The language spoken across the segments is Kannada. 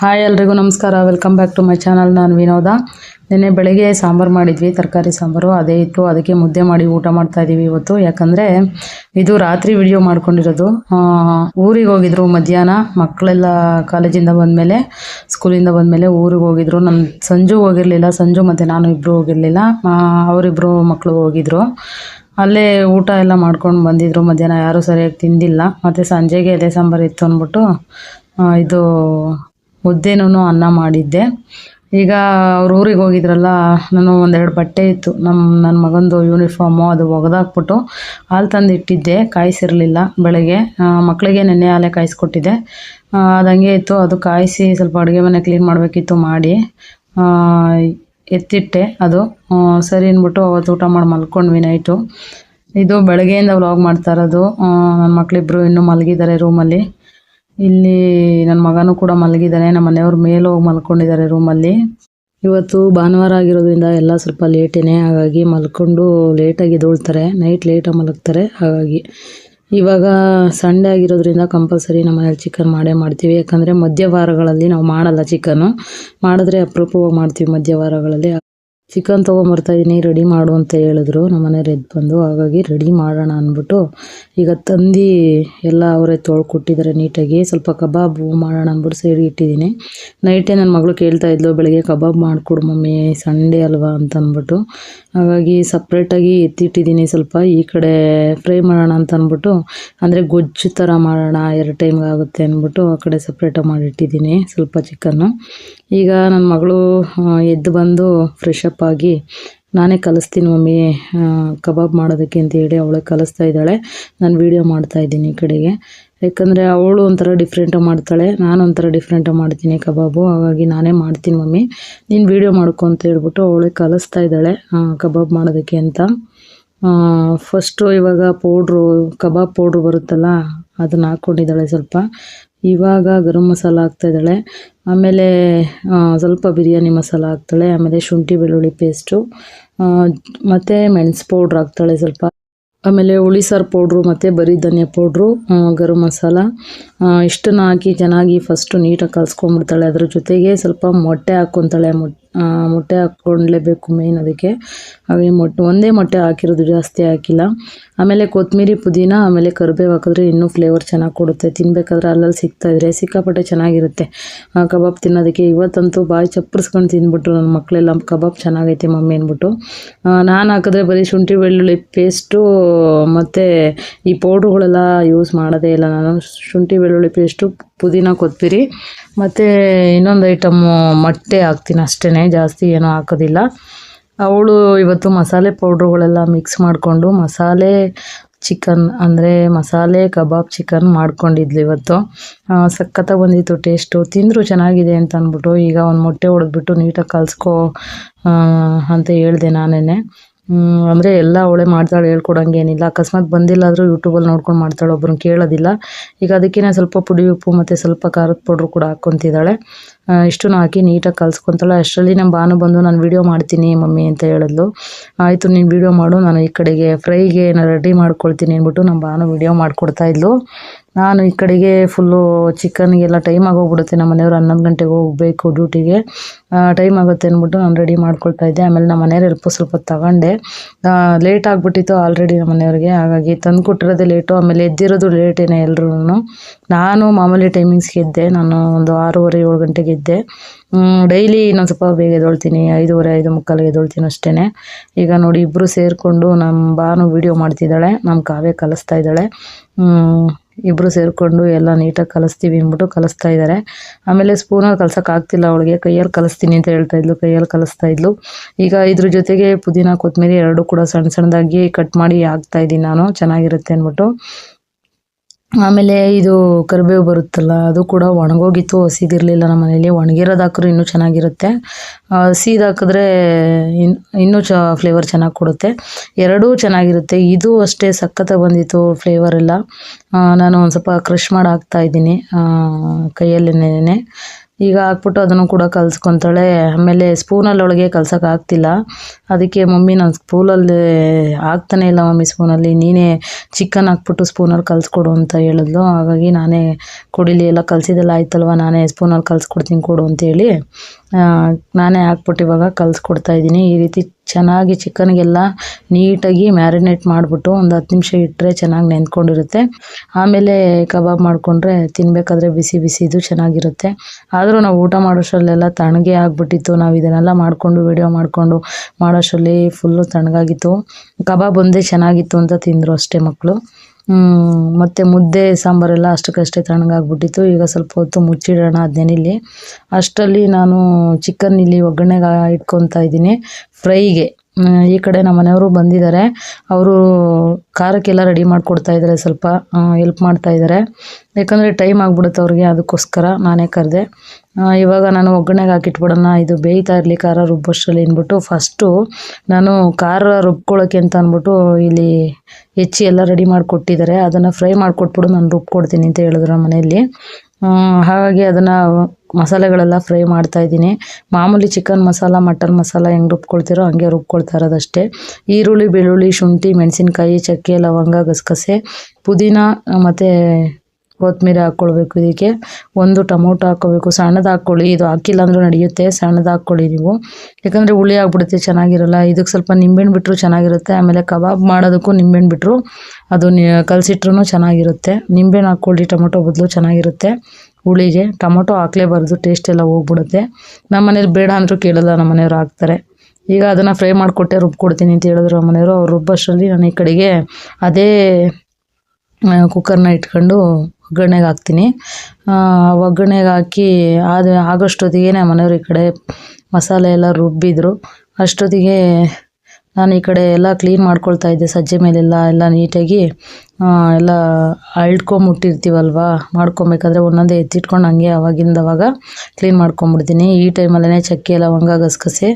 ಹಾಯ್ ಎಲ್ರಿಗೂ ನಮಸ್ಕಾರ. Welcome back to my channel ನಾನು ವಿನೋದ. ನಿನ್ನೆ ಬೆಳಗ್ಗೆ ಸಾಂಬಾರು ಮಾಡಿದ್ವಿ, ತರಕಾರಿ ಸಾಂಬಾರು. ಅದೇ ಇತ್ತು. ಅದಕ್ಕೆ ಮುದ್ದೆ ಮಾಡಿ ಊಟ ಮಾಡ್ತಾ ಇದ್ದೀವಿ ಇವತ್ತು. ಯಾಕಂದರೆ ಇದು ರಾತ್ರಿ ವಿಡಿಯೋ ಮಾಡ್ಕೊಂಡಿರೋದು. ಊರಿಗೆ ಹೋಗಿದ್ರು ಮಧ್ಯಾಹ್ನ. ಮಕ್ಕಳೆಲ್ಲ ಕಾಲೇಜಿಂದ ಬಂದಮೇಲೆ, ಸ್ಕೂಲಿಂದ ಬಂದಮೇಲೆ ಊರಿಗೆ ಹೋಗಿದ್ರು. ನನ್ನ ಸಂಜು ಹೋಗಿರಲಿಲ್ಲ. ಸಂಜು ಮತ್ತು ನಾನು ಇಬ್ಬರು ಹೋಗಿರಲಿಲ್ಲ. ಅವರಿಬ್ಬರು ಮಕ್ಕಳು ಹೋಗಿದ್ರು. ಅಲ್ಲೇ ಊಟ ಎಲ್ಲ ಮಾಡ್ಕೊಂಡು ಬಂದಿದ್ರು. ಮಧ್ಯಾಹ್ನ ಯಾರೂ ಸರಿಯಾಗಿ ತಿಂದಿಲ್ಲ. ಮತ್ತು ಸಂಜೆಗೆ ಎಲೆ ಸಾಂಬಾರು ಇತ್ತು ಅಂದ್ಬಿಟ್ಟು ಇದು ಮುದ್ದೆನೂ ಅನ್ನ ಮಾಡಿದ್ದೆ. ಈಗ ಅವ್ರ ಊರಿಗೆ ಹೋಗಿದ್ರಲ್ಲ, ನಾನು ಒಂದೆರಡು ಬಟ್ಟೆ ಇತ್ತು. ನಮ್ಮ ನನ್ನ ಮಗಂದು ಯೂನಿಫಾರ್ಮು ಅದು ಒಗೆದಾಕ್ಬಿಟ್ಟು ಹಾಲು ತಂದು ಇಟ್ಟಿದ್ದೆ ಕಾಯಿಸಿರಲಿಲ್ಲ ಬೆಳಗ್ಗೆ. ಮಕ್ಕಳಿಗೆ ನೆನ್ನೆ ಹಾಲೇ ಕಾಯಿಸ್ಕೊಟ್ಟಿದ್ದೆ. ಅದಂಗೆ ಅದು ಇತ್ತು. ಅದು ಕಾಯಿಸಿ ಸ್ವಲ್ಪ ಅಡುಗೆ ಮನೆ ಕ್ಲೀನ್ ಮಾಡಬೇಕಿತ್ತು ಮಾಡಿ ಎತ್ತಿಟ್ಟೆ ಅದು. ಸರಿ ಅಂದ್ಬಿಟ್ಟು ಅವತ್ತು ಊಟ ಮಾಡಿ ಮಲ್ಕೊಂಡ್ವಿ ನೈಟು. ಇದು ಬೆಳಗ್ಗೆಯಿಂದ ವ್ಲಾಗ್ ಮಾಡ್ತಾ ಇರೋದು. ನನ್ನ ಮಕ್ಕಳಿಬ್ರು ಇನ್ನೂ ಮಲಗಿದ್ದಾರೆ ರೂಮಲ್ಲಿ ಇಲ್ಲಿ ನನ್ನ ಮಗನೂ ಕೂಡ ಮಲಗಿದ್ದಾನೆ, ನಮ್ಮ ಮನೆಯವರು ಮೇಲೆ ಹೋಗಿ ಮಲ್ಕೊಂಡಿದ್ದಾರೆ ರೂಮಲ್ಲಿ ಇವತ್ತು ಭಾನುವಾರ ಆಗಿರೋದ್ರಿಂದ ಎಲ್ಲ ಸ್ವಲ್ಪ ಲೇಟೇನೆ ಹಾಗಾಗಿ ಮಲ್ಕೊಂಡು ಲೇಟಾಗಿ ದೋಳ್ತಾರೆ ನೈಟ್ ಲೇಟಾಗಿ ಮಲಗ್ತಾರೆ, ಹಾಗಾಗಿ. ಇವಾಗ ಸಂಡೇ ಆಗಿರೋದ್ರಿಂದ ಕಂಪಲ್ಸರಿ ನಮ್ಮ ಮನೇಲಿ ಚಿಕನ್ ಮಾಡೇ ಮಾಡ್ತೀವಿ, ಯಾಕಂದರೆ ಮಧ್ಯವಾರಗಳಲ್ಲಿ ನಾವು ಮಾಡಲ್ಲ ಚಿಕನ್ನು ಮಾಡಿದ್ರೆ ಅಪರೂಪವಾಗಿ ಮಾಡ್ತೀವಿ ಮಧ್ಯವಾರಗಳಲ್ಲಿ ಚಿಕನ್ ತೊಗೊಂಬರ್ತಾ ಇದ್ದೀನಿ ರೆಡಿ ಮಾಡು ಅಂತ ಹೇಳಿದ್ರು. ನಮ್ಮ ಮನೆಯವ್ರು ಎದ್ದು ಬಂದು, ಹಾಗಾಗಿ ರೆಡಿ ಮಾಡೋಣ ಅಂದ್ಬಿಟ್ಟು ಈಗ ತಂದು ಎಲ್ಲ ಅವರೇ ತೊಳ್ಕೊಟ್ಟಿದ್ದಾರೆ ನೀಟಾಗಿ. ಸ್ವಲ್ಪ ಕಬಾಬು ಮಾಡೋಣ ಅಂದ್ಬಿಟ್ಟು ಸೈಡ್ ಇಟ್ಟಿದ್ದೀನಿ. ನೈಟೇ ನನ್ನ ಮಗಳು ಕೇಳ್ತಾ ಇದ್ಲು, ಬೆಳಗ್ಗೆ ಕಬಾಬ್ ಮಾಡಿಕೊಡು ಮಮ್ಮಿ ಸಂಡೇ ಅಲ್ವಾ ಅಂತ ಅಂದ್ಬಿಟ್ಟು. ಹಾಗಾಗಿ ಸಪ್ರೇಟಾಗಿ ಎತ್ತಿಟ್ಟಿದ್ದೀನಿ ಸ್ವಲ್ಪ ಈ ಕಡೆ ಫ್ರೈ ಮಾಡೋಣ ಅಂತ ಅಂದ್ಬಿಟ್ಟು. ಅಂದರೆ ಗೊಜ್ಜು ಥರ ಮಾಡೋಣ, ಎರಡು ಟೈಮ್ಗೆ ಆಗುತ್ತೆ ಅಂದ್ಬಿಟ್ಟು ಆ ಕಡೆ ಸಪ್ರೇಟಾಗಿ ಮಾಡಿಟ್ಟಿದ್ದೀನಿ ಸ್ವಲ್ಪ ಚಿಕನ್ನು ಈಗ ನನ್ನ ಮಗಳು ಎದ್ದು ಬಂದು ಫ್ರೆಶ್ ಅಪ್ ಆಗಿ ನಾನೇ ಕಲಿಸ್ತೀನಿ ಮಮ್ಮಿ ಕಬಾಬ್ ಮಾಡೋದಕ್ಕೆ ಅಂತ ಹೇಳಿ ಅವಳೇ ಕಲಿಸ್ತಾ ಇದ್ದಾಳೆ. ನಾನು ವೀಡಿಯೋ ಮಾಡ್ತಾ ಇದ್ದೀನಿ ಈ ಕಡೆಗೆ. ಯಾಕಂದರೆ ಅವಳು ಒಂಥರ ಡಿಫ್ರೆಂಟಾಗಿ ಮಾಡ್ತಾಳೆ, ನಾನು ಒಂಥರ ಡಿಫ್ರೆಂಟಾಗಿ ಮಾಡ್ತೀನಿ ಕಬಾಬು, ಹಾಗಾಗಿ ನಾನೇ ಮಾಡ್ತೀನಿ ಮಮ್ಮಿ. ನೀನು ವೀಡಿಯೋ ಮಾಡ್ಕೊ ಅಂತ ಹೇಳ್ಬಿಟ್ಟು ಅವಳೇ ಕಲಿಸ್ತಾ ಇದ್ದಾಳೆ ಕಬಾಬ್ ಮಾಡೋದಕ್ಕೆ ಅಂತ. ಫಸ್ಟು ಇವಾಗ ಪೌಡ್ರು ಕಬಾಬ್ ಪೌಡ್ರು ಬರುತ್ತಲ್ಲ, ಅದನ್ನ ಹಾಕ್ಕೊಂಡಿದ್ದಾಳೆ ಸ್ವಲ್ಪ. ಇವಾಗ ಗರಂ ಮಸಾಲ ಹಾಕ್ತಾ ಇದ್ದಾಳೆ. ಆಮೇಲೆ ಸ್ವಲ್ಪ ಬಿರಿಯಾನಿ ಮಸಾಲ ಹಾಕ್ತಾಳೆ. ಆಮೇಲೆ ಶುಂಠಿ ಬೆಳ್ಳುಳ್ಳಿ ಪೇಸ್ಟು ಮತ್ತು ಮೆಣಸು ಪೌಡ್ರ್ ಹಾಕ್ತಾಳೆ ಸ್ವಲ್ಪ. ಆಮೇಲೆ ಹುಳಿ ಸಾರು ಪೌಡ್ರು ಮತ್ತು ಬರೀ ಧನಿಯಾ ಪೌಡ್ರು ಗರಂ ಮಸಾಲ. ಇಷ್ಟನ್ನು ಹಾಕಿ ಚೆನ್ನಾಗಿ ಫಸ್ಟು ನೀಟಾಗಿ ಕಲಿಸ್ಕೊಂಡ್ಬಿಡ್ತಾಳೆ. ಅದ್ರ ಜೊತೆಗೆ ಸ್ವಲ್ಪ ಮೊಟ್ಟೆ ಹಾಕ್ಕೊತಾಳೆ. ಮೊಟ್ಟೆ ಹಾಕ್ಕೊಂಡ್ಲೇಬೇಕು ಮೇಯ್ನ್ ಅದಕ್ಕೆ. ಹಾಗೆ ಮೊಟ್ಟೆ, ಒಂದೇ ಮೊಟ್ಟೆ ಹಾಕಿರೋದು ಜಾಸ್ತಿ ಹಾಕಿಲ್ಲ. ಆಮೇಲೆ ಕೊತ್ತಂಬರಿ ಪುದೀನ, ಆಮೇಲೆ ಕರಿಬೇವು ಹಾಕಿದ್ರೆ ಇನ್ನೂ ಫ್ಲೇವರ್ ಚೆನ್ನಾಗಿ ಕೊಡುತ್ತೆ. ತಿನ್ಬೇಕಾದ್ರೆ ಅಲ್ಲಲ್ಲಿ ಸಿಗ್ತಾ ಇದ್ರೆ ಸಿಕ್ಕಾಪಟ್ಟೆ ಚೆನ್ನಾಗಿರುತ್ತೆ. ಕಬಾಬ್ ತಿನ್ನೋದಕ್ಕೆ. ಇವತ್ತಂತೂ ಬಾಯಿ ಚಪ್ಪರಿಸ್ಕೊಂಡು ತಿಂದ್ಬಿಟ್ರು ನನ್ನ ಮಕ್ಕಳೆಲ್ಲ ಕಬಾಬ್ ಚೆನ್ನಾಗೈತೆ ಮಮ್ಮಿ ಅಂದ್ಬಿಟ್ಟು. ನಾನು ಹಾಕಿದ್ರೆ ಬರೀ ಶುಂಠಿ, ಬೆಳ್ಳುಳ್ಳಿ ಪೇಸ್ಟು ಮತ್ತು ಈ ಪೌಡ್ರುಗಳೆಲ್ಲ ಯೂಸ್ ಮಾಡೋದೇ ಇಲ್ಲ ನಾನು. ಶುಂಠಿ, ಬೆಳ್ಳುಳ್ಳಿ ಪೇಸ್ಟು ಪುದೀನ ಕೊತ್ತಂಬರಿ ಮತ್ತು ಇನ್ನೊಂದು ಐಟಮ್ಮು ಮೊಟ್ಟೆ ಹಾಕ್ತೀನಿ ಅಷ್ಟೇ ಜಾಸ್ತಿ ಏನೂ ಹಾಕೋದಿಲ್ಲ. ಅವಳು ಇವತ್ತು ಮಸಾಲೆ ಪೌಡ್ರುಗಳೆಲ್ಲ ಮಿಕ್ಸ್ ಮಾಡಿಕೊಂಡು ಮಸಾಲೆ ಚಿಕನ್ ಅಂದರೆ ಮಸಾಲೆ ಕಬಾಬ್ ಚಿಕನ್ ಮಾಡ್ಕೊಂಡಿದ್ಲು ಇವತ್ತು. ಸಖತ್ತಾಗಿ ಬಂದಿತ್ತು ಟೇಸ್ಟು ತಿಂದರೂ ಚೆನ್ನಾಗಿದೆ ಅಂತ ಅಂದ್ಬಿಟ್ಟು ಈಗ ಒಂದು ಮೊಟ್ಟೆ ಹೊಡೆದ್ಬಿಟ್ಟು ನೀಟಾಗಿ ಕಲಿಸ್ಕೊ ಅಂತ ಹೇಳಿದೆ ನಾನೇ ಅಂದರೆ ಎಲ್ಲ ಅವಳೆ ಮಾಡ್ತಾಳೆ ಹೇಳ್ಕೊಡಂಗೇನಿಲ್ಲ ಅಕಸ್ಮಾತ್ ಬಂದಿಲ್ಲ ಆದರೂ ಯೂಟ್ಯೂಬಲ್ಲಿ ನೋಡ್ಕೊಂಡು ಮಾಡ್ತಾಳೆ ಒಬ್ಬರು ಕೇಳೋದಿಲ್ಲ. ಈಗ ಅದಕ್ಕೇ ಸ್ವಲ್ಪ ಪುಡಿ ಉಪ್ಪು ಮತ್ತು ಸ್ವಲ್ಪ ಖಾರದ ಪೌಡ್ರು ಕೂಡ ಹಾಕ್ಕೊತಿದ್ದಾಳೆ. ಇಷ್ಟನ್ನು ಹಾಕಿ ನೀಟಾಗಿ ಕಲ್ಸ್ಕೊತಾಳೆ. ಅಷ್ಟರಲ್ಲಿ ನಮ್ಮ ಬಾನು ಬಂದು, ನಾನು ವೀಡಿಯೋ ಮಾಡ್ತೀನಿ ಮಮ್ಮಿ ಅಂತ ಹೇಳಿದ್ಲು. ಆಯಿತು, ನೀನು ವೀಡಿಯೋ ಮಾಡು. ನಾನು ಈ ಕಡೆಗೆ ಫ್ರೈಗೆ ನಾನು ರೆಡಿ ಮಾಡ್ಕೊಳ್ತೀನಿ ಅಂದ್ಬಿಟ್ಟು ನಮ್ಮ ಬಾನು ವೀಡಿಯೋ ಮಾಡಿಕೊಡ್ತಾ ಇದ್ಲು. ನಾನು ಈ ಕಡೆಗೆ ಫುಲ್ಲು ಚಿಕನ್ಗೆಲ್ಲ ಟೈಮ್ ಆಗೋಗ್ಬಿಡುತ್ತೆ. ನಮ್ಮ ಮನೆಯವ್ರು ಹನ್ನೊಂದು ಗಂಟೆಗೆ ಹೋಗಬೇಕು ಡ್ಯೂಟಿಗೆ ಟೈಮ್ ಆಗುತ್ತೆ ಅಂದ್ಬಿಟ್ಟು ನಾನು ರೆಡಿ ಮಾಡ್ಕೊಳ್ತಾ ಇದ್ದೆ. ಆಮೇಲೆ ನಮ್ಮ ಮನೆಯವ್ರ ಹೆಲ್ಪು ಸ್ವಲ್ಪ ತಗೊಂಡೆ. ಲೇಟ್ ಆಗಿಬಿಟ್ಟಿತ್ತು ಆಲ್ರೆಡಿ ನಮ್ಮ ಮನೆಯವ್ರಿಗೆ. ಹಾಗಾಗಿ ತಂದು ಕೊಟ್ಟಿರೋದೇ ಲೇಟು ಆಮೇಲೆ ಎದ್ದಿರೋದು ಲೇಟೇನೆ ಎಲ್ಲರೂ ನಾನು ಮಾಮೂಲಿ ಟೈಮಿಂಗ್ಸ್ಗೆ ಎದ್ದೆ. ನಾನು ಒಂದು ಆರೂವರೆ, ಏಳು ಗಂಟೆಗೆ ಎದ್ದೆ. ಡೈಲಿ ಇನ್ನೊಂದು ಸ್ವಲ್ಪ ಬೇಗ ಎದ್ದೊಳ್ತೀನಿ. ಐದೂವರೆ, ಐದು ಮುಕ್ಕಾಲಿಗೆ ಎದ್ದೊಳ್ತೀನಿ ಅಷ್ಟೇ ಈಗ ನೋಡಿ ಇಬ್ಬರು ಸೇರಿಕೊಂಡು ನಮ್ಮ ಬಾನು ವೀಡಿಯೋ ಮಾಡ್ತಿದ್ದಾಳೆ. ನಮ್ಮ ಕಾವ್ಯ ಕಲಿಸ್ತಾ ಇದ್ದಾಳೆ. ಇಬ್ಬರು ಸೇರಿಕೊಂಡು ಎಲ್ಲ ನೀಟಾಗಿ ಕಲಿಸ್ತೀವಿ ಅಂದ್ಬಿಟ್ಟು ಕಲಿಸ್ತಾ ಇದ್ದಾರೆ ಆಮೇಲೆ ಸ್ಪೂನಲ್ಲಿ ಆಗ್ತಿಲ್ಲ ಅವಳಿಗೆ, ಕೈಯಲ್ಲಿ ಕಲಿಸ್ತೀನಿ ಅಂತ ಹೇಳ್ತಾ ಇದ್ಲು, ಕೈಯಲ್ಲಿ ಕಲಿಸ್ತಾ ಇದ್ಲು. ಈಗ ಇದ್ರ ಜೊತೆಗೆ ಪುದೀನ ಕೊತ್ತಂಬರಿ ಎರಡು ಕೂಡ ಸಣ್ಣ ಸಣ್ಣದಾಗಿ ಕಟ್ ಮಾಡಿ ಹಾಕ್ತಾ ಇದ್ದೀನಿ ನಾನು, ಚೆನ್ನಾಗಿರುತ್ತೆ ಅಂದ್ಬಿಟ್ಟು. ಆಮೇಲೆ ಇದು ಕರಿಬೇವು ಬರುತ್ತಲ್ಲ, ಅದು ಕೂಡ ಒಣಗೋಗಿತ್ತು, ಹಸಿದಿರಲಿಲ್ಲ ನಮ್ಮ ಮನೇಲಿ. ಒಣಗಿರೋದು ಹಾಕಿದ್ರೆ ಇನ್ನೂ ಚೆನ್ನಾಗಿರುತ್ತೆ. ಹಸಿದು ಹಾಕಿದ್ರೆ ಇನ್ನು ಇನ್ನೂ ಚ ಫ್ಲೇವರ್ ಚೆನ್ನಾಗಿ ಕೊಡುತ್ತೆ. ಎರಡೂ ಚೆನ್ನಾಗಿರುತ್ತೆ. ಇದು ಅಷ್ಟೇ ಸಖತ್ತಾಗಿ ಬಂದಿತ್ತು ಫ್ಲೇವರ್ ಎಲ್ಲ. ನಾನು ಒಂದು ಸ್ವಲ್ಪ ಕ್ರಷ್ ಮಾಡಿ ಹಾಕ್ತಾಯಿದ್ದೀನಿ ಕೈಯಲ್ಲೇನೆ ಈಗ ಹಾಕ್ಬಿಟ್ಟು ಅದನ್ನು ಕೂಡ ಕಲ್ಸ್ಕೊತಾಳೆ. ಆಮೇಲೆ ಸ್ಪೂನಲ್ಲಿ ಒಳಗೆ ಕಲ್ಸೋಕೆ ಆಗ್ತಿಲ್ಲ. ಅದಕ್ಕೆ ಮಮ್ಮಿ ನಾನು ಸ್ಪೂನಲ್ಲಿ ಆಗ್ತಾನೆ ಇಲ್ಲ ಮಮ್ಮಿ ಸ್ಪೂನಲ್ಲಿ. ನೀನೇ ಚಿಕನ್ ಹಾಕ್ಬಿಟ್ಟು ಸ್ಪೂನಲ್ಲಿ ಕಲಿಸ್ಕೊಡು ಅಂತ ಹೇಳಿದ್ಲು. ಹಾಗಾಗಿ ನಾನೇ ಕೊಡಿಲಿ ಎಲ್ಲ ಕಲಸಿದೆಲ್ಲ ಆಯ್ತಲ್ವ? ನಾನೇ ಸ್ಪೂನಲ್ಲಿ ಕಲಿಸ್ಕೊಡ್ತೀನಿ ಕೊಡು ಅಂತೇಳಿ ನಾನೇ ಹಾಕ್ಬಿಟ್ಟು ಇವಾಗ ಕಲಿಸ್ಕೊಡ್ತಾ ಇದ್ದೀನಿ. ಈ ರೀತಿ ಚೆನ್ನಾಗಿ ಚಿಕನ್ಗೆಲ್ಲ ನೀಟಾಗಿ ಮ್ಯಾರಿನೇಟ್ ಮಾಡಿಬಿಟ್ಟು ಒಂದು ಹತ್ತು ನಿಮಿಷ ಇಟ್ಟರೆ ಚೆನ್ನಾಗಿ ನೆಂದ್ಕೊಂಡಿರುತ್ತೆ ಆಮೇಲೆ ಕಬಾಬ್ ಮಾಡಿಕೊಂಡ್ರೆ ತಿನ್ನಬೇಕಾದ್ರೆ ಬಿಸಿ ಬಿಸಿ ಇದು ಚೆನ್ನಾಗಿರುತ್ತೆ. ಆದರೂ ನಾವು ಊಟ ಮಾಡೋಷ್ಟರಲ್ಲೆಲ್ಲ ತಣ್ಣಗೆ ಆಗಿಬಿಟ್ಟಿತ್ತು. ನಾವು ಇದನ್ನೆಲ್ಲ ಮಾಡಿಕೊಂಡು ವಿಡಿಯೋ ಮಾಡಿಕೊಂಡು ಮಾಡೋಷ್ಟರಲ್ಲಿ ಫುಲ್ಲು ತಣ್ಣಗಾಗಿತ್ತು ಕಬಾಬ್ ಒಂದೇ ಚೆನ್ನಾಗಿತ್ತು ಅಂತ ತಿಂದರು ಅಷ್ಟೇ ಮಕ್ಕಳು ಮತ್ತು ಮುದ್ದೆ, ಸಾಂಬಾರೆಲ್ಲ ಅಷ್ಟಕ್ಕಷ್ಟೇ ತಣ್ಣಗಾಗ್ಬಿಟ್ಟಿತ್ತು. ಈಗ ಸ್ವಲ್ಪ ಹೊತ್ತು ಮುಚ್ಚಿಡೋಣ ಇಲ್ಲಿ. ಅಷ್ಟರಲ್ಲಿ ನಾನು ಚಿಕನ್ ಇಲ್ಲಿ ಒಗ್ಗರಣೆಗೆ ಇಟ್ಕೊತಾ ಇದ್ದೀನಿ. ಫ್ರೈಗೆ. ಈ ಕಡೆ ನಮ್ಮ ಮನೆಯವರು ಬಂದಿದ್ದಾರೆ. ಅವರು ಖಾರಕ್ಕೆಲ್ಲ ರೆಡಿ ಮಾಡಿಕೊಡ್ತಾ ಇದ್ದಾರೆ ಸ್ವಲ್ಪ ಹೆಲ್ಪ್ ಮಾಡ್ತಾ ಇದ್ದಾರೆ. ಯಾಕಂದರೆ ಟೈಮ್ ಆಗಿಬಿಡುತ್ತೆ ಅವ್ರಿಗೆ ಅದಕ್ಕೋಸ್ಕರ ನಾನೇ ಕರೆದೆ. ಇವಾಗ ನಾನು ಒಗ್ಗರಣೆಗೆ ಹಾಕಿಟ್ಬಿಡೋಣ. ಇದು ಬೇಯ್ತಾ ಇರಲಿ ಖಾರ ರುಬ್ಬೋಷ್ಟರಲ್ಲಿ ಅಂದ್ಬಿಟ್ಟು ಫಸ್ಟು ನಾನು ಖಾರ ರುಬ್ಕೊಳ್ಳೋಕೆ ಅಂತ ಅಂದ್ಬಿಟ್ಟು ಇಲ್ಲಿ ಹೆಚ್ಚಿ ಎಲ್ಲ ರೆಡಿ ಮಾಡಿಕೊಟ್ಟಿದ್ದಾರೆ. ಅದನ್ನು ಫ್ರೈ ಮಾಡಿಕೊಟ್ಬಿಡು, ನಾನು ರುಬ್ಕೊಡ್ತೀನಿ ಅಂತ ಹೇಳಿದ್ರು ಮನೆಯಲ್ಲಿ. ಹಾಗಾಗಿ ಅದನ್ನು ಮಸಾಲೆಗಳೆಲ್ಲ ಫ್ರೈ ಮಾಡ್ತಾ ಇದ್ದೀನಿ. ಮಾಮೂಲಿ ಚಿಕನ್ ಮಸಾಲ, ಮಟನ್ ಮಸಾಲ ಹೆಂಗೆ ರುಬ್ಕೊಳ್ತೀರೋ ಹಂಗೆ ರುಬ್ಕೊಳ್ತಾ ಇರೋದಷ್ಟೇ. ಈರುಳ್ಳಿ, ಬೆಳ್ಳುಳ್ಳಿ, ಶುಂಠಿ, ಮೆಣಸಿನ್ಕಾಯಿ, ಚಕ್ಕೆ, ಲವಂಗ, ಗಸಗಸೆ, ಪುದೀನ ಮತ್ತು ಕೊತ್ತಂಬರಿ ಹಾಕ್ಕೊಳ್ಬೇಕು ಇದಕ್ಕೆ. ಒಂದು ಟೊಮೊಟೊ ಹಾಕ್ಕೋಬೇಕು ಸಣ್ಣದು ಹಾಕ್ಕೊಳ್ಳಿ. ಇದು ಹಾಕಿಲ್ಲ ಅಂದರೂ ನಡೆಯುತ್ತೆ. ಸಣ್ಣದ ಹಾಕ್ಕೊಳ್ಳಿ ನೀವು. ಯಾಕಂದರೆ ಹುಳಿ ಆಗ್ಬಿಡುತ್ತೆ, ಚೆನ್ನಾಗಿರಲ್ಲ. ಇದಕ್ಕೆ ಸ್ವಲ್ಪ ನಿಂಬೆಹಣ್ಣು ಬಿಟ್ಟರು ಚೆನ್ನಾಗಿರುತ್ತೆ. ಆಮೇಲೆ ಕಬಾಬ್ ಮಾಡೋದಕ್ಕೂ ನಿಂಬೆಹಣ್ಣು ಬಿಟ್ಟರು ಅದು ಕಲಸಿಟ್ರೂ ಚೆನ್ನಾಗಿರುತ್ತೆ. ನಿಂಬೆಹಣ್ಣು ಹಾಕ್ಕೊಳ್ಳಿ, ಟೊಮೊಟೊ ಬದಲು ಚೆನ್ನಾಗಿರುತ್ತೆ. ಹುಳಿಗೆ ಟೊಮೊಟೊ ಹಾಕ್ಲೇಬಾರ್ದು ಟೇಸ್ಟ್ ಎಲ್ಲ ಹೋಗ್ಬಿಡುತ್ತೆ. ನಮ್ಮ ಬೇಡ ಅಂದರೂ ಕೇಳಲ್ಲ ನಮ್ಮ ಮನೆಯವ್ರು ಹಾಕ್ತಾರೆ. ಈಗ ಅದನ್ನು ಫ್ರೈ ಮಾಡಿಕೊಟ್ಟೆ ರುಬ್ಕೊಡ್ತೀನಿ ಅಂತ ಹೇಳಿದ್ರು ನಮ್ಮ ಮನೆಯವರು, ಅವ್ರು ರುಬ್ಬಷ್ಟರಲ್ಲಿ ನಾನು ಈ ಕಡೆಗೆ ಅದೇ ಕುಕ್ಕರ್ನ ಇಟ್ಕೊಂಡು ಒಗ್ಗರಣೆಗೆ ಹಾಕ್ತೀನಿ. ಒಗ್ಗರಣೆಗೆ ಹಾಕಿ ಆದ, ಆಗೋಷ್ಟೊತ್ತಿಗೆ ಮನೆಯವ್ರು ಈ ಕಡೆ ಮಸಾಲೆ ಎಲ್ಲ ರುಬ್ಬಿದ್ರು. ಅಷ್ಟೊತ್ತಿಗೆ ನಾನು ಈ ಕಡೆ ಎಲ್ಲ ಕ್ಲೀನ್ ಮಾಡ್ಕೊಳ್ತಾ ಇದ್ದೆ, ಸಜ್ಜೆ ಮೇಲೆಲ್ಲ ಎಲ್ಲ ನೀಟಾಗಿ ಎಲ್ಲ ಅಳ್ಕೊಂಬಿಟ್ಟಿರ್ತೀವಲ್ವ? ಮಾಡ್ಕೊಬೇಕಾದ್ರೆ ಒಂದೊಂದೇ ಎತ್ತಿಟ್ಕೊಂಡು ಹಂಗೆ ಅವಾಗಿಂದ ಅವಾಗ ಕ್ಲೀನ್ ಮಾಡ್ಕೊಂಬಿಡ್ತೀನಿ. ಈ ಟೈಮಲ್ಲೇ ಚಕ್ಕೆ ಲವಂಗ ಗಸಗಸೆ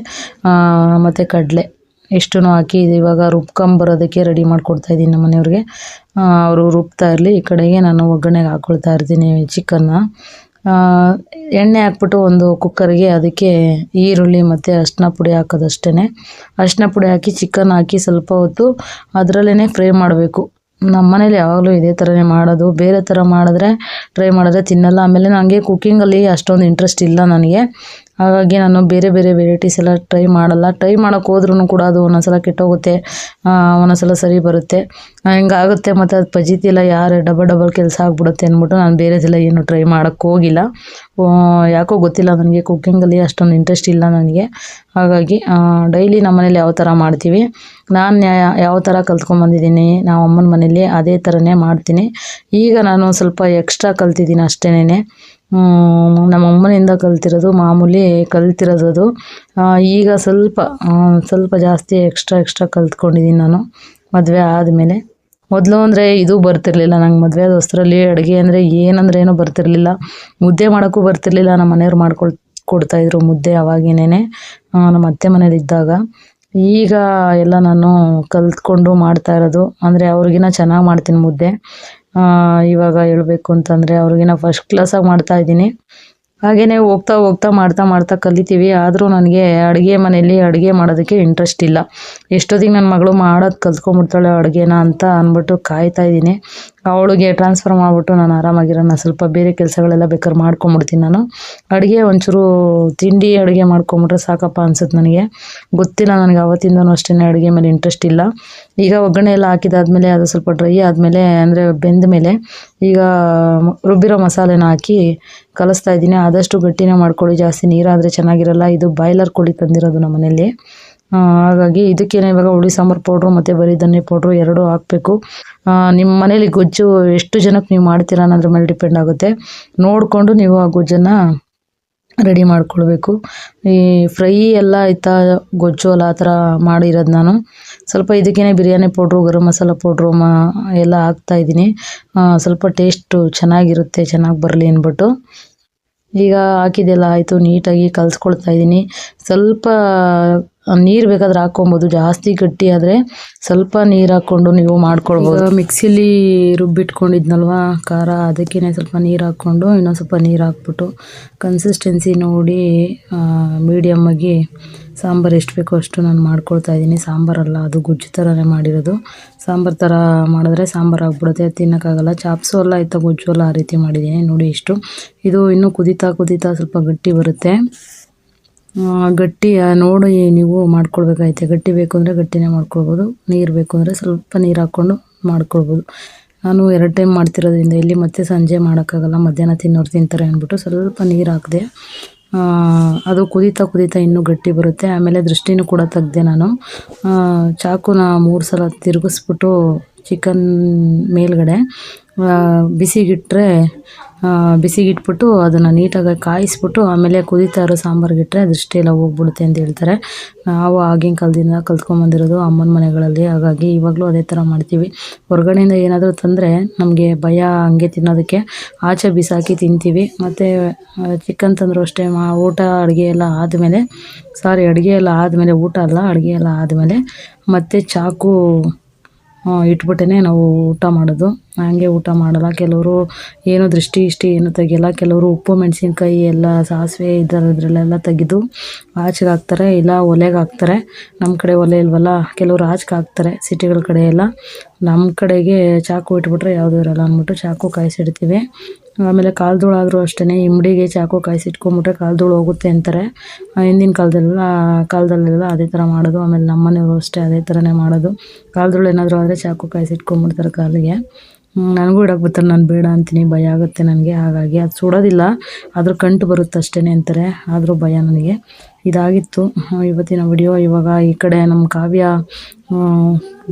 ಮತ್ತು ಕಡಲೆ ಇಷ್ಟೂ ಹಾಕಿ ಇವಾಗ ರುಬ್ಕೊಂಬರೋದಕ್ಕೆ ರೆಡಿ ಮಾಡಿಕೊಡ್ತಾ ಇದ್ದೀನಿ ನಮ್ಮ ಮನೆಯವ್ರಿಗೆ. ಅವರು ರುಬ್ತಾ ಇರಲಿ. ಈ ಕಡೆಗೆ ನಾನು ಒಗ್ಗರಣೆಗೆ ಹಾಕ್ಕೊಳ್ತಾ ಇರ್ತೀನಿ ಚಿಕನ್ನ. ಎಣ್ಣೆ ಹಾಕ್ಬಿಟ್ಟು ಒಂದು ಕುಕ್ಕರ್ಗೆ ಅದಕ್ಕೆ ಈರುಳ್ಳಿ ಮತ್ತು ಅರಿಶಿನ ಪುಡಿ ಹಾಕೋದಷ್ಟೇ ಅರಿಶಿನ ಪುಡಿ ಹಾಕಿ ಚಿಕನ್ ಹಾಕಿ ಸ್ವಲ್ಪ ಹೊತ್ತು ಅದರಲ್ಲೇ ಫ್ರೈ ಮಾಡಬೇಕು. ನಮ್ಮ ಮನೇಲಿ ಯಾವಾಗಲೂ ಇದೇ ಥರನೇ ಮಾಡೋದು. ಬೇರೆ ಥರ ಮಾಡಿದ್ರೆ ಟ್ರೈ ಮಾಡಿದ್ರೆ ತಿನ್ನಲ್ಲ. ಆಮೇಲೆ ನನಗೆ ಕುಕ್ಕಿಂಗಲ್ಲಿ ಅಷ್ಟೊಂದು ಇಂಟ್ರೆಸ್ಟ್ ಇಲ್ಲ ನನಗೆ. ಹಾಗಾಗಿ ನಾನು ಬೇರೆ ಬೇರೆ ವೆರೈಟೀಸ್ ಎಲ್ಲ ಟ್ರೈ ಮಾಡಲ್ಲ. ಟ್ರೈ ಮಾಡೋಕ್ಕೆ ಹೋದ್ರೂ ಕೂಡ ಅದು ಒಂದೊಂದ್ಸಲ ಕೆಟ್ಟೋಗುತ್ತೆ. ಒಂದೊಂದ್ಸಲ ಸರಿ ಬರುತ್ತೆ. ಹಿಂಗಾಗುತ್ತೆ ಮತ್ತು ಅದು ಪಜಿತಿಲ್ಲ ಯಾರು ಡಬಲ್ ಡಬಲ್ ಕೆಲಸ ಆಗ್ಬಿಡುತ್ತೆ ಅಂದ್ಬಿಟ್ಟು ನಾನು ಬೇರೆದೆಲ್ಲ ಏನು ಟ್ರೈ ಮಾಡೋಕ್ಕೆ ಹೋಗಿಲ್ಲ. ಯಾಕೋ ಗೊತ್ತಿಲ್ಲ ನನಗೆ ಕುಕ್ಕಿಂಗಲ್ಲಿ ಅಷ್ಟೊಂದು ಇಂಟ್ರೆಸ್ಟ್ ಇಲ್ಲ ನನಗೆ. ಹಾಗಾಗಿ ಡೈಲಿ ನಮ್ಮ ಮನೇಲಿ ಯಾವ ಥರ ಮಾಡ್ತೀವಿ? ನಾನು ಯಾವ ಥರ ಕಲ್ತ್ಕೊಂಬಂದಿದ್ದೀನಿ ನಾವು ಅಮ್ಮನ ಮನೇಲಿ ಅದೇ ಥರನೇ ಮಾಡ್ತೀನಿ. ಈಗ ನಾನು ಸ್ವಲ್ಪ ಎಕ್ಸ್ಟ್ರಾ ಕಲ್ತಿದ್ದೀನಿ ಅಷ್ಟೇನೆ ನಮ್ಮ ಅಮ್ಮನಿಂದ ಕಲ್ತಿರೋದು, ಮಾಮೂಲಿ ಕಲ್ತಿರೋದು ಅದು. ಈಗ ಸ್ವಲ್ಪ ಸ್ವಲ್ಪ ಜಾಸ್ತಿ ಎಕ್ಸ್ಟ್ರಾ ಎಕ್ಸ್ಟ್ರಾ ಕಲ್ತ್ಕೊಂಡಿದ್ದೀನಿ ನಾನು ಮದುವೆ ಆದಮೇಲೆ. ಮೊದಲು ಅಂದರೆ ಇದು ಬರ್ತಿರ್ಲಿಲ್ಲ ನಂಗೆ ಮದುವೆ ಆದ ಅಡುಗೆ ಅಂದರೆ ಏನಂದ್ರೆ ಏನೂ ಬರ್ತಿರ್ಲಿಲ್ಲ. ಮುದ್ದೆ ಮಾಡೋಕ್ಕೂ ಬರ್ತಿರ್ಲಿಲ್ಲ, ನಮ್ಮ ಮನೆಯವ್ರು ಮಾಡ್ಕೊಳ್ ಕೊಡ್ತಾಯಿದ್ರು ಮುದ್ದೆ ಅವಾಗಿನೇನೆ ನಮ್ಮ ಅತ್ತೆ ಮನೇಲಿದ್ದಾಗ ಈಗ ಎಲ್ಲ ನಾನು ಕಲ್ತ್ಕೊಂಡು ಮಾಡ್ತಾ ಇರೋದು, ಅಂದರೆ ಅವ್ರಿಗಿನ್ನ ಚೆನ್ನಾಗಿ ಮಾಡ್ತೀನಿ ಮುದ್ದೆ. ಇವಾಗ ಹೇಳಬೇಕು ಅಂತಂದರೆ ಅವ್ರಿಗಿನ ಫಸ್ಟ್ ಕ್ಲಾಸಾಗಿ ಮಾಡ್ತಾ ಇದ್ದೀನಿ. ಹಾಗೆಯೇ ಹೋಗ್ತಾ ಹೋಗ್ತಾ ಮಾಡ್ತಾ ಮಾಡ್ತಾ ಕಲಿತೀವಿ. ಆದರೂ ನನಗೆ ಅಡುಗೆ ಮನೆಯಲ್ಲಿ ಅಡುಗೆ ಮಾಡೋದಕ್ಕೆ ಇಂಟ್ರೆಸ್ಟ್ ಇಲ್ಲ. ಎಷ್ಟೊತ್ತಿಗೆ ನನ್ನ ಮಗಳು ಮಾಡೋದು ಕಲ್ತ್ಕೊಂಡ್ಬಿಡ್ತಾಳೆ ಅಡುಗೆನ ಅಂತ ಅಂದ್ಬಿಟ್ಟು ಕಾಯ್ತಾ ಇದ್ದೀನಿ. ಅವಳಿಗೆ ಟ್ರಾನ್ಸ್ಫರ್ ಮಾಡಿಬಿಟ್ಟು ನಾನು ಆರಾಮಾಗಿರೋಣ ಸ್ವಲ್ಪ ಬೇರೆ ಕೆಲಸಗಳೆಲ್ಲ ಬೇಕಾದ್ರೆ ಮಾಡ್ಕೊಂಬಿಡ್ತೀನಿ ನಾನು. ಅಡುಗೆ ಒಂಚೂರು ತಿಂಡಿ ಅಡುಗೆ ಮಾಡ್ಕೊಂಬಿಟ್ರೆ ಸಾಕಪ್ಪ ಅನ್ಸುತ್ತೆ ನನಗೆ. ಗೊತ್ತಿಲ್ಲ ನನಗೆ ಅವತ್ತಿಂದನೂ ಅಷ್ಟೇ ಅಡುಗೆ ಮೇಲೆ ಇಂಟ್ರೆಸ್ಟ್ ಇಲ್ಲ. ಈಗ ಒಗ್ಗರಣೆ ಎಲ್ಲ ಹಾಕಿದಾದ್ಮೇಲೆ ಅದು ಸ್ವಲ್ಪ ಡ್ರೈ ಆದಮೇಲೆ ಅಂದರೆ ಬೆಂದ ಮೇಲೆ ಈಗ ರುಬ್ಬಿರೋ ಮಸಾಲೆನ ಹಾಕಿ ಕಲಿಸ್ತಾ ಇದ್ದೀನಿ. ಆದಷ್ಟು ಗಟ್ಟಿನೇ ಮಾಡ್ಕೊಳ್ಳಿ ಜಾಸ್ತಿ ನೀರಾದರೆ ಚೆನ್ನಾಗಿರಲ್ಲ. ಇದು ಬಾಯ್ಲರ್ ಕೋಳಿ ತಂದಿರೋದು ನಮ್ಮ ಮನೇಲಿ ಆ, ಹಾಗಾಗಿ ಇದಕ್ಕೇನೆ ಇವಾಗ ಹುಳಿ ಸಾಂಬಾರು ಪೌಡ್ರು ಮತ್ತು ಬರೀ ಧನ್ಯ ಪೌಡ್ರು ಎರಡೂ ಹಾಕಬೇಕು. ನಿಮ್ಮ ಮನೇಲಿ ಗೊಜ್ಜು ಎಷ್ಟು ಜನಕ್ಕೆ ನೀವು ಮಾಡ್ತೀರಾ ಅನ್ನೋದ್ರ ಮೇಲೆ ಡಿಪೆಂಡ್ ಆಗುತ್ತೆ. ನೋಡಿಕೊಂಡು ನೀವು ಆ ಗೊಜ್ಜನ್ನು ರೆಡಿ ಮಾಡ್ಕೊಳ್ಬೇಕು. ಈ ಫ್ರೈ ಎಲ್ಲ ಆಯ್ತಾ ಗೊಜ್ಜು ಅಲ್ಲ ಆ ಥರ ಮಾಡಿರೋದು ನಾನು. ಸ್ವಲ್ಪ ಇದಕ್ಕೇನೆ ಬಿರಿಯಾನಿ ಪೌಡ್ರು, ಗರಂ ಮಸಾಲ ಪೌಡ್ರು ಮಾ, ಎಲ್ಲ ಹಾಕ್ತಾಯಿದ್ದೀನಿ ಸ್ವಲ್ಪ ಟೇಸ್ಟು ಚೆನ್ನಾಗಿರುತ್ತೆ, ಚೆನ್ನಾಗಿ ಬರಲಿ ಅಂದ್ಬಿಟ್ಟು. ಈಗ ಹಾಕಿದೆಲ್ಲ ಆಯಿತು, ನೀಟಾಗಿ ಕಲಿಸ್ಕೊಳ್ತಾ ಇದ್ದೀನಿ. ಸ್ವಲ್ಪ ನೀರು ಬೇಕಾದ್ರೆ ಹಾಕ್ಕೊಬೋದು. ಜಾಸ್ತಿ ಗಟ್ಟಿ ಆದರೆ ಸ್ವಲ್ಪ ನೀರು ಹಾಕ್ಕೊಂಡು ನೀವು ಮಾಡ್ಕೊಳ್ಬೋದು. ಮಿಕ್ಸಿಲಿ ರುಬ್ಬಿಟ್ಕೊಂಡಿದ್ನಲ್ವ? ಖಾರ ಅದಕ್ಕೇ ಸ್ವಲ್ಪ ನೀರು ಹಾಕ್ಕೊಂಡು ಇನ್ನೊಂದು ಸ್ವಲ್ಪ ನೀರು ಹಾಕ್ಬಿಟ್ಟು ಕನ್ಸಿಸ್ಟೆನ್ಸಿ ನೋಡಿ ಮೀಡಿಯಮ್ಮಾಗಿ ಸಾಂಬಾರು ಎಷ್ಟು ಬೇಕೋ ಅಷ್ಟು ನಾನು ಮಾಡ್ಕೊಳ್ತಾ ಇದ್ದೀನಿ. ಸಾಂಬಾರಲ್ಲ, ಅದು ಗುಜ್ಜು ಥರನೇ ಮಾಡಿರೋದು. ಸಾಂಬಾರು ಥರ ಮಾಡಿದ್ರೆ ಸಾಂಬಾರು ಆಗ್ಬಿಡುತ್ತೆ. ತಿನ್ನೋಕ್ಕಾಗಲ್ಲ. ಚಾಪ್ಸು ಅಲ್ಲ, ಆಯ್ತಾ ಗೊಜ್ಜು ಅಲ್ಲ ಆ ರೀತಿ ಮಾಡಿದ್ದೀನಿ. ನೋಡಿ ಇಷ್ಟು. ಇದು ಇನ್ನೂ ಕುದೀತಾ ಕುದೀತಾ ಸ್ವಲ್ಪ ಗಟ್ಟಿ ಬರುತ್ತೆ. ಗಟ್ಟಿ ನೋಡಿ ನೀವು ಮಾಡ್ಕೊಳ್ಬೇಕಾಯ್ತೆ. ಗಟ್ಟಿ ಬೇಕು ಅಂದರೆ ಗಟ್ಟಿನೇ ಮಾಡ್ಕೊಳ್ಬೋದು. ನೀರು ಬೇಕು ಅಂದರೆ ಸ್ವಲ್ಪ ನೀರು ಹಾಕ್ಕೊಂಡು ಮಾಡ್ಕೊಳ್ಬೋದು. ನಾನು ಎರಡು ಟೈಮ್ ಮಾಡ್ತಿರೋದ್ರಿಂದ ಇಲ್ಲಿ ಮತ್ತೆ ಸಂಜೆ ಮಾಡೋಕ್ಕಾಗಲ್ಲ. ಮಧ್ಯಾಹ್ನ ತಿನ್ನೋರು ತಿಂತಾರೆ ಅಂದ್ಬಿಟ್ಟು ಸ್ವಲ್ಪ ನೀರು ಹಾಕಿದೆ. ಅದು ಕುದೀತಾ ಕುದೀತಾ ಇನ್ನೂ ಗಟ್ಟಿ ಬರುತ್ತೆ. ಆಮೇಲೆ ದೃಷ್ಟಿನೂ ಕೂಡ ತೆಗ್ದೆ ನಾನು. ಚಾಕುನ ಮೂರು ಸಲ ತಿರುಗಿಸ್ಬಿಟ್ಟು ಚಿಕನ್ ಮೇಲ್ಗಡೆ ಬಿಸಿಗಿಟ್ಟರೆ ಬಿಸಿಗಿಟ್ಬಿಟ್ಟು ಅದನ್ನು ನೀಟಾಗಿ ಕಾಯಿಸ್ಬಿಟ್ಟು ಆಮೇಲೆ ಕುದೀತಾ ಇರೋ ಸಾಂಬಾರ್ಗಿಟ್ರೆ ದೃಷ್ಟಿ ಎಲ್ಲ ಹೋಗ್ಬಿಡುತ್ತೆ ಅಂತ ಹೇಳ್ತಾರೆ. ನಾವು ಆಗಿನ ಕಾಲದಿಂದ ಕಲ್ತ್ಕೊಂಬಂದಿರೋದು ಅಮ್ಮನ ಮನೆಗಳಲ್ಲಿ. ಹಾಗಾಗಿ ಇವಾಗಲೂ ಅದೇ ಥರ ಮಾಡ್ತೀವಿ. ಹೊರಗಡೆಯಿಂದ ಏನಾದರೂ ತಂದರೆ ನಮಗೆ ಭಯ ಹಂಗೆ ತಿನ್ನೋದಕ್ಕೆ ಆಚೆ ಬಿಸಾಕಿ ತಿಂತೀವಿ. ಮತ್ತು ಚಿಕನ್ ತಂದರೂ ಅಷ್ಟೇ ಮಾ ಊಟ ಅಡುಗೆ ಎಲ್ಲ ಆದಮೇಲೆ ಸಾರಿ ಅಡುಗೆ ಎಲ್ಲ ಆದಮೇಲೆ ಊಟ ಅಲ್ಲ, ಅಡುಗೆ ಎಲ್ಲ ಆದಮೇಲೆ ಮತ್ತು ಚಾಕು ಇಟ್ಬಿಟ್ಟೇ ನಾವು ಊಟ ಮಾಡೋದು. ಹಂಗೆ ಊಟ ಮಾಡಲ್ಲ. ಕೆಲವರು ಏನು ದೃಷ್ಟಿ, ಇಷ್ಟಿ ಏನು ತೆಗಿಯಲ್ಲ. ಕೆಲವರು ಉಪ್ಪು, ಮೆಣಸಿನ್ಕಾಯಿ, ಎಲ್ಲ ಸಾಸಿವೆ ಇದರದ್ರಲ್ಲೆಲ್ಲ ತೆಗೆದು ಆಚೆಗೆ ಹಾಕ್ತಾರೆ. ಇಲ್ಲ, ಒಲೆಗೆ ಹಾಕ್ತಾರೆ. ನಮ್ಮ ಕಡೆ ಒಲೆ ಇಲ್ವಲ್ಲ, ಕೆಲವರು ಆಚೆಗೆ ಹಾಕ್ತಾರೆ. ಸಿಟಿಗಳ ಕಡೆ ಎಲ್ಲ. ನಮ್ಮ ಕಡೆಗೆ ಚಾಕು ಇಟ್ಬಿಟ್ರೆ ಯಾವುದೂ ಇರಲ್ಲ ಅಂದ್ಬಿಟ್ಟು ಚಾಕು ಕಾಯಿಸಿಡ್ತೀವಿ. ಆಮೇಲೆ ಕಾಲ್ಧೂಳು ಆದರೂ ಅಷ್ಟೇ ಇಮ್ಡಿಗೆ ಚಾಕು ಕಾಯಿಸಿಟ್ಕೊಂಬಿಟ್ರೆ ಕಾಲ್ದೊಳು ಹೋಗುತ್ತೆ ಅಂತಾರೆ. ಹಿಂದಿನ ಕಾಲದಲ್ಲೆಲ್ಲ ಕಾಲದಲ್ಲೆಲ್ಲ ಅದೇ ಥರ ಮಾಡೋದು. ಆಮೇಲೆ ನಮ್ಮನೆಯವರು ಅಷ್ಟೇ ಅದೇ ಥರನೇ ಮಾಡೋದು. ಕಾಲ್ದೊಳು ಏನಾದರೂ ಆದರೆ ಚಾಕು ಕಾಯಿಸಿಟ್ಕೊಂಬಿಡ್ತಾರೆ ಕಾಲಿಗೆ. ನನಗೂ ಇಡಕ್ಕೆ ಬರ್ತಾರೆ ನಾನು ಬೇಡ ಅಂತೀನಿ, ಭಯ ಆಗುತ್ತೆ ನನಗೆ, ಹಾಗಾಗಿ ಅದು ಸುಡೋದಿಲ್ಲ. ಆದರೂ ಕಂಟು ಬರುತ್ತೆ ಅಷ್ಟೇ ಅಂತಾರೆ, ಆದರೂ ಭಯ ನನಗೆ. ಇದಾಗಿತ್ತು ಇವತ್ತಿನ ವಿಡಿಯೋ. ಇವಾಗ ಈ ಕಡೆ ನಮ್ಮ ಕಾವ್ಯ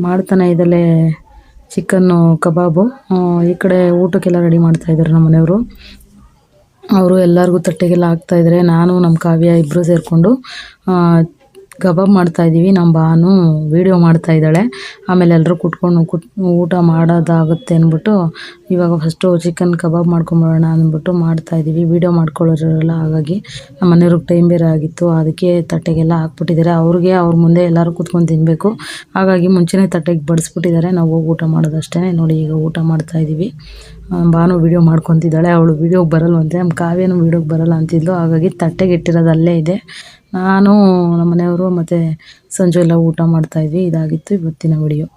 ಮಾಡ್ತಾನೆ ಇದಲ್ಲೇ ಚಿಕನ್ನು, ಕಬಾಬು ಈ ಕಡೆ ಊಟಕ್ಕೆಲ್ಲ ರೆಡಿ ಮಾಡ್ತಾ ಇದ್ದಾರೆ ನಮ್ಮ ಮನೆಯವರು. ಅವರು ಎಲ್ಲರಿಗೂ ತಟ್ಟೆಗೆಲ್ಲ ಹಾಕ್ತಾ ಇದ್ದಾರೆ. ನಾನು, ನಮ್ಮ ಕಾವ್ಯ ಇಬ್ಬರು ಸೇರಿಕೊಂಡು ಕಬಾಬ್ ಮಾಡ್ತಾ ಇದ್ದೀವಿ ನಮ್ಮ ಬಾನು ವೀಡಿಯೋ ಮಾಡ್ತಾ ಇದ್ದಾಳೆ. ಆಮೇಲೆ ಎಲ್ಲರೂ ಕುಟ್ಕೊಂಡು ಕುಟ್ ಊಟ ಮಾಡೋದಾಗುತ್ತೆ ಅಂದ್ಬಿಟ್ಟು ಇವಾಗ ಫಸ್ಟು ಚಿಕನ್ ಕಬಾಬ್ ಮಾಡ್ಕೊಂಬಿಡೋಣ ಅಂದ್ಬಿಟ್ಟು ಮಾಡ್ತಾ ಇದ್ದೀವಿ ವೀಡಿಯೋ ಮಾಡ್ಕೊಳ್ಳೋರಲ್ಲ ಹಾಗಾಗಿ ನಮ್ಮ ಮನೆಯವ್ರಿಗೆ ಟೈಮ್ ಬೇರೆ ಆಗಿತ್ತು. ಅದಕ್ಕೆ ತಟ್ಟೆಗೆಲ್ಲ ಹಾಕ್ಬಿಟ್ಟಿದ್ದಾರೆ. ಅವ್ರಿಗೆ ಅವ್ರ ಮುಂದೆ ಎಲ್ಲರೂ ಕುತ್ಕೊಂಡು ತಿನ್ನಬೇಕು ಹಾಗಾಗಿ ಮುಂಚೆನೇ ತಟ್ಟೆಗೆ ಬಡಿಸ್ಬಿಟ್ಟಿದ್ದಾರೆ. ನಾವು ಹೋಗಿ ಊಟ ಮಾಡೋದಷ್ಟೇ ನೋಡಿ ಈಗ ಊಟ ಮಾಡ್ತಾ ಇದ್ದೀವಿ ಬಾನು ವೀಡಿಯೋ ಮಾಡ್ಕೊತಿದ್ದಾಳೆ. ಅವಳು ವೀಡಿಯೋಗೆ ಬರಲ್ವಂತೆ. ನಮ್ಮ ಕಾವ್ಯನೂ ವೀಡಿಯೋಗೆ ಬರಲ್ಲ ಅಂತಿದ್ಲು. ಹಾಗಾಗಿ ತಟ್ಟೆಗೆ ಇಟ್ಟಿರೋದು ಅಲ್ಲೇ ಇದೆ. ನಾನು ನಮ್ಮ ಮನೆಯವರು ಮತ್ತು ಸಂಜೆ ಎಲ್ಲ ಊಟ ಮಾಡ್ತಾಯಿದ್ವಿ ಇದಾಗಿತ್ತು ಇವತ್ತಿನ ವಿಡಿಯೋ